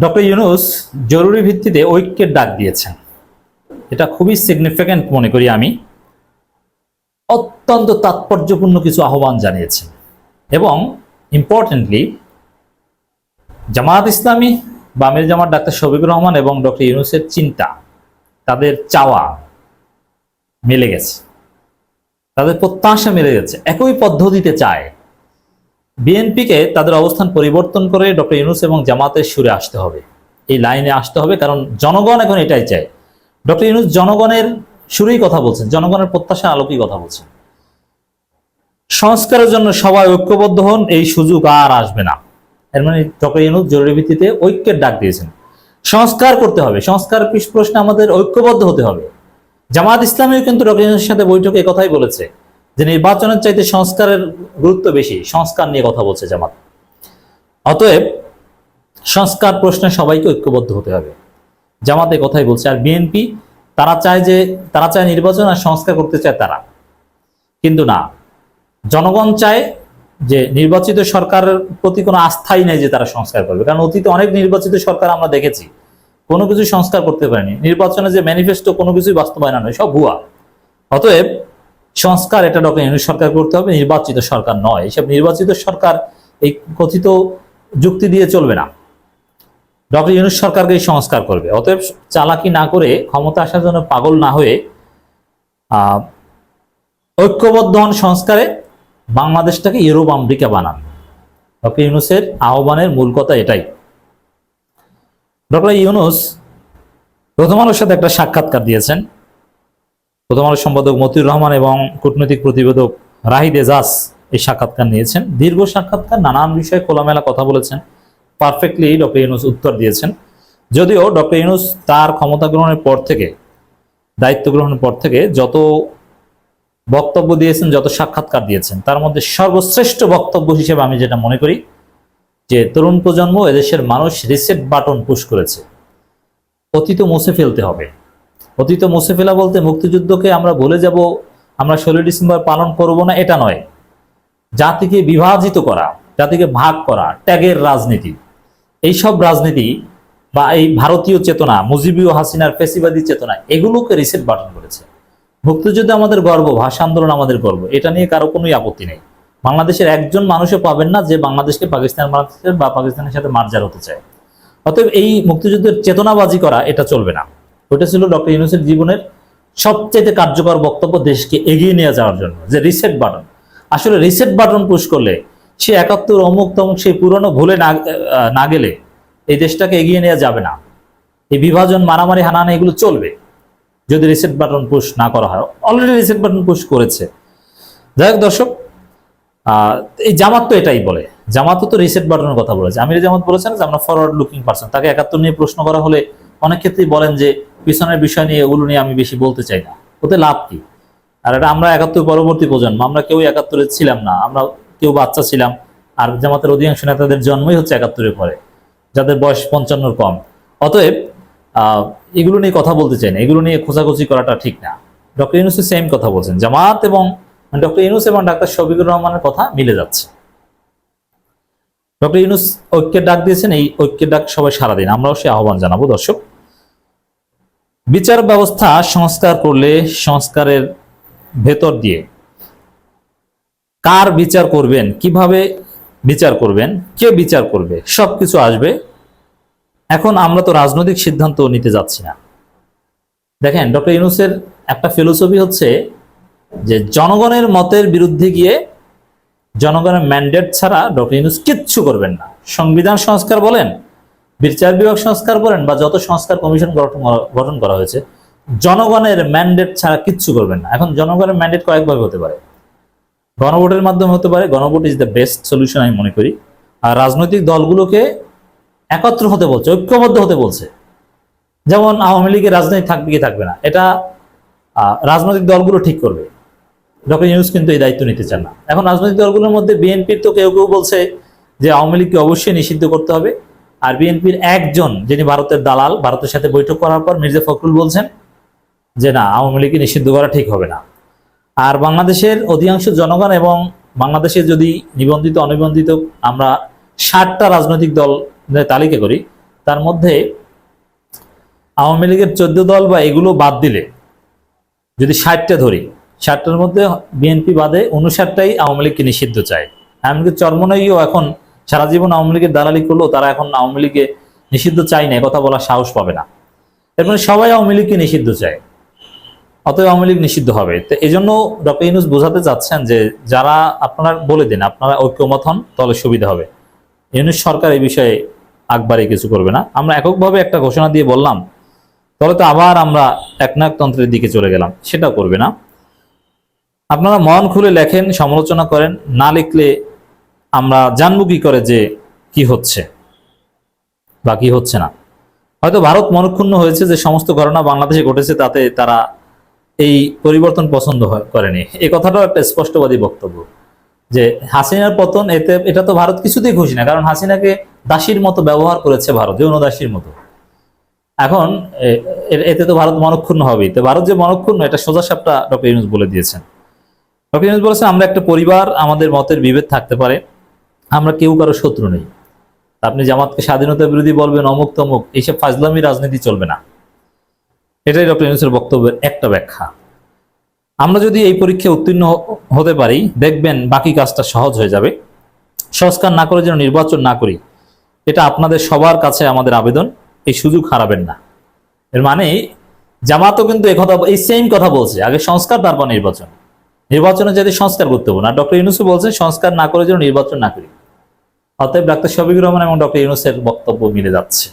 Doctor Yunus জরুরি ভিত্তিতে ঐক্যের ডাক দিয়েছেন। এটা খুবই সিগনিফিক্যান্ট মনে করি আমি। অত্যন্ত তাৎপর্যপূর্ণ কিছু আহ্বান জানিয়েছেন। এবং ইম্পর্টেন্টলি জামায়াত ইসলামী বা আমির জামাত ডাক্তার শফিকুর রহমান এবং ডক্টর ইউনুসের চিন্তা, তাদের চাওয়া মিলে গেছে। তাদের প্রত্যাশা মিলে গেছে। একই পদ্ধতিতে চায়। বিএনপিকে তাদের অবস্থান পরিবর্তন করে ডক্টর ইউনুস এবং জামাতের সুরে আসতে হবে। এই লাইনে আসতে হবে, কারণ জনগণ এখন এটাই চায়। ডক্টর ইউনুস জনগণের সুরেই কথা বলছেন, জনগণের প্রত্যাশা আলোকেই কথা বলছেন। সংস্কারের জন্য সবাই ঐক্যবদ্ধ হন, এই সুযোগ আর আসবে না। এর মানে ডক্টর ইউনুস জরুরি ভিত্তিতে ঐক্যের ডাক দিয়েছেন। সংস্কার করতে হবে, সংস্কার প্রশ্নে আমাদের ঐক্যবদ্ধ হতে হবে। জামাত ইসলামীও কিন্তু ডক্টর ইউনুসের সাথে বৈঠকে কথাই বলেছে। যে নির্বাচনের চাইতে সংস্কারের গুরুত্ব বেশি, সংস্কার নিয়ে কথা বলছে জামাত। অতএব সংস্কার প্রশ্নে সবাইকে ঐক্যবদ্ধ হতে হবে। জামাতে কথাই বলছে, আর বিএনপি তারা চায় যে, তারা চায় নির্বাচন আর সংস্কার করতে চায় তারা। কিন্তু না, জনগণ চায় যে নির্বাচিত সরকারের প্রতি কোনো আস্থাই নেই যে তারা সংস্কার করবে। কারণ অতীতে অনেক নির্বাচিত সরকার আমরা দেখেছি, কোনো কিছু সংস্কার করতে পারেনি। নির্বাচনে যে ম্যানিফেস্টো কোনো কিছুই বাস্তবায়ন নয় সব ভুয়া। অতএব সংস্কার এটা ডক্টর ইউনুস সরকার করতে হবে, নির্বাচিত সরকার নয়। এসব নির্বাচিত সরকার এই কথিত যুক্তি দিয়ে চলবে না। ডক্টর ইউনুস সরকারকে সংস্কার করবে। অতএব চালাকি না করে ক্ষমতা আসার জন্য পাগল না হয়ে ঐক্যবদ্ধ হন সংস্কারে, বাংলাদেশটাকে ইউরোপ আমেরিকা বানান। ডক্টর ইউনুসের আহ্বানের মূল কথা এটাই। ডক্টর ইউনুস প্রথম আলোর সাথে একটা সাক্ষাৎকার দিয়েছেন। প্রথম আলোর সম্পাদক মতিউর রহমান এবং কূটনৈতিক প্রতিবেদক রাহিদ এজাজ এই সাক্ষাৎকার নিয়েছেন। দীর্ঘ সাক্ষাৎকার, নানান বিষয়ে খোলামেলা কথা বলেছেন। পারফেক্টলি ডক্টর ইউনুস উত্তর দিয়েছেন। যদিও ডক্টর ইউনুস তার ক্ষমতা গ্রহণের পর থেকে, দায়িত্ব গ্রহণের পর থেকে যত বক্তব্য দিয়েছেন, যত সাক্ষাৎকার দিয়েছেন, তার মধ্যে সর্বশ্রেষ্ঠ বক্তব্য হিসেবে আমি যেটা মনে করি যে তরুণ প্রজন্ম এদেশের মানুষ রিসেট বাটন পুশ করেছে। অতীত মুছে ফেলতে হবে। অতীত মুছে ফেলা বলতে মুক্তিযুদ্ধকে আমরা ভুলে যাব, আমরা ষোলোই ডিসেম্বর পালন করব না, এটা নয়। জাতিকে বিভাজিত করা, জাতিকে ভাগ করা, ত্যাগের রাজনীতি। এইসব রাজনীতি বা এই ভারতীয় চেতনা মুজিবীয় হাসিনার ফেসিবাদী চেতনা, এগুলোকে রিসেট বাটন করেছে। মুক্তিযুদ্ধ আমাদের গর্ব, ভাষা আন্দোলন আমাদের গর্ব, এটা নিয়ে কারও কোনোই আপত্তি নেই। বাংলাদেশের একজন মানুষও পাবেন না যে বাংলাদেশকে পাকিস্তান বা পাকিস্তানের সাথে মার্জার হতে চায়। অতএব এই মুক্তিযুদ্ধের চেতনাবাজি করা, এটা চলবে না। ওটা ছিল ডক্টর ইউনুসের জীবনের সবচেয়ে কার্যকর বক্তব্য দেশকে এগিয়ে নিয়ে যাওয়ার জন্য, যে রিসেট বাটন আসলে রিসেট বাটন পুশ করলে সে একাত্তর অমুক তমুক সেই পুরনো ভুলে না না গেলে এই দেশটাকে এগিয়ে নেওয়া যাবে না। এই বিভাজন, মারামারি, হানাহানি এগুলো চলবে। যদি রিসেট বাটন পুশ না করা হয় অলরেডি রিসেট বাটন পুশ করেছে। যাই হোক দর্শক এই জামাত তো এটাই বলে। জামাতও তো রিসেট বাটনের কথা বলেছে। আমির জামাত বলেছেন যে আমরা ফরওয়ার্ড লুকিং পারসন তাকে একাত্তর নিয়ে প্রশ্ন করা হলে অনেক ক্ষেত্রেই বলেন যে পিছনের বিষয় নিয়ে এগুলো নিয়ে আমি বেশি বলতে চাই না। ওতে লাভ কি? আর এটা আমরা একাত্তর পরবর্তী প্রজন্ম, আমরা কেউ একাত্তরে ছিলাম না, আমরা কেউ বাচ্চা ছিলাম, আর জামাতের অধিকাংশ নেতাদের জন্মই হচ্ছে একাত্তরের পরে, যাদের বয়স পঞ্চান্নর কম। অতএব এগুলো নিয়ে কথা বলতে চাই না, এগুলো নিয়ে খোঁজাখুঁজি করাটা ঠিক না। ডক্টর ইউনুস সেম কথা বলছেন। জামাত এবং ডক্টর ইউনুস এবং ডাক্তার শফিকুর রহমানের কথা মিলে যাচ্ছে। ডক্টর ইউনুস ঐক্যের ডাক দিয়েছেন, এই ঐক্যের ডাক সবাই সারা দিন। আমরাও সে আহ্বান জানাব, দর্শক। বিচার ব্যবস্থা সংস্কার করলে সংস্কারের ভেতর দিয়ে কার বিচার করবেন, কীভাবে বিচার করবেন, কে বিচার করবে, সবকিছু আসবে। এখন আমরা তো রাজনৈতিক সিদ্ধান্ত নিতে যাচ্ছি না। দেখেন, ডক্টর ইউনুসের একটা ফিলোসফি হচ্ছে যে জনগণের মতের বিরুদ্ধে গিয়ে জনগণের ম্যান্ডেট ছাড়া ডক্টর ইউনুস কিচ্ছু করবেন না। সংবিধান সংস্কার বলেন, বিচার বিভাগ সংস্কার বলেন বা যত সংস্কার কমিশন গঠন করা হয়েছে, জনগণের ম্যান্ডেট ছাড়া কিচ্ছু করবেন না। এখন জনগণের ম্যান্ডেট কয়েকভাবে হতে পারে। গণভোটের মাধ্যমে হতে পারে, গণভোট ইজ দ্য বেস্ট সলিউশন আমি মনে করি। আর রাজনৈতিক দলগুলোকে একত্র হতে বলছে, ঐক্যবদ্ধ হতে বলছে। যেমন আওয়ামী লীগের রাজনীতি থাকবে কি থাকবে না, এটা রাজনৈতিক দলগুলো ঠিক করবে। ডক্টর ইউনুস কিন্তু এই দায়িত্ব নিতে চান না। এখন রাজনৈতিক দলগুলোর মধ্যে বিএনপির তো কেউ কেউ বলছে যে আওয়ামী লীগকে অবশ্যই নিষিদ্ধ করতে হবে। আর বিএনপির একজন যিনি ভারতের দালাল, ভারতের সাথে বৈঠক করার পর মির্জা ফখরুল বলছেন যে না, আওয়ামী লীগকে নিষিদ্ধ করা ঠিক হবে না। আর বাংলাদেশের অধিকাংশ জনগণ এবং বাংলাদেশে যদি নিবন্ধিত, অনিবন্ধিত আমরা ষাটটা রাজনৈতিক দল তালিকা করি, তার মধ্যে আওয়ামী লীগের চোদ্দ দল বা এগুলো বাদ দিলে যদি ষাটটা ধরি ষাটটার মধ্যে বিএনপি বাদে উনষাটটাই আওয়ামী লীগকে নিষিদ্ধ চায়। এমনকি চরমনইও এখন সারা জীবন আওয়ামী লীগের দালালি করলেও তারা এখন আওয়ামী লীগে নিষিদ্ধ চাই না কথা বলার সাহস পাবে না। এর মানে সবাই আওয়ামী লীগকে নিষিদ্ধ চায়, অতএব আওয়ামী লীগ নিষিদ্ধ হবে। তো এই জন্য ডক্টর ইউনুস বোঝাতে চাচ্ছেন যে যারা আপনারা বলে দিন, আপনারা ঐক্যমত হন, তাহলে সুবিধা হবে। ইউনুস সরকার এই বিষয়ে আকবারে কিছু করবে না। আমরা এককভাবে একটা ঘোষণা দিয়ে বললাম, তাহলে তো আবার আমরা একনায়কতন্ত্রের দিকে চলে গেলাম, সেটাও করবে না। আপনারা মন খুলে লেখেন, সমালোচনা করেন, না লিখলে আমরা জানব কি করে যে কি হচ্ছে বা কি হচ্ছে না। হয়তো ভারত মনক্ষুণ্ণ হয়েছে যে সমস্ত ঘটনা বাংলাদেশে ঘটেছে, তাতে তারা এই পরিবর্তন পছন্দ করেনি। এই কথাটাও একটা স্পষ্টবাদী বক্তব্য যে হাসিনার পতন, এতে এটা তো ভারত কিছুতেই খুশি না, কারণ হাসিনাকে দাসীর মতো ব্যবহার করেছে ভারত, যৌন দাসীর মতো। এখন এতে তো ভারত মনক্ষুণ্ণ হবেই। তো ভারত যে মনক্ষুণ্ণ, এটা সোজা সাপটা ডক্টর ইউনুস বলে দিয়েছেন। ডক্টর বলেছেন, আমরা একটা পরিবার, আমাদের মতের বিভেদ থাকতে পারে। আমরা কেউ কারও শত্রু নেই। আপনি জামাতকে স্বাধীনতা বিরোধী বলবেন, অমুক তমুক, এইসব ফাজলামি রাজনীতি চলবে না। এটাই ডক্টর ইউনুসের বক্তব্যের একটা ব্যাখ্যা। আমরা যদি এই পরীক্ষায় উত্তীর্ণ হতে পারি, দেখবেন বাকি কাজটা সহজ হয়ে যাবে। সংস্কার না করে যেন নির্বাচন না করি, এটা আপনাদের সবার কাছে আমাদের আবেদন, এই সুযোগ হারাবেন না। এর মানে জামাতও কিন্তু এই কথা এই সেম কথা বলছে। আগে সংস্কার, তারপর নির্বাচন। নির্বাচনে যদি সংস্কার করতে হবে। না, ডক্টর ইউনুসু বলছে সংস্কার না করে যেন নির্বাচন না করি। অতএব ডাক্তার শফিকুর রহমান এবং ডক্টর ইউনুসের বক্তব্য মিলে যাচ্ছে।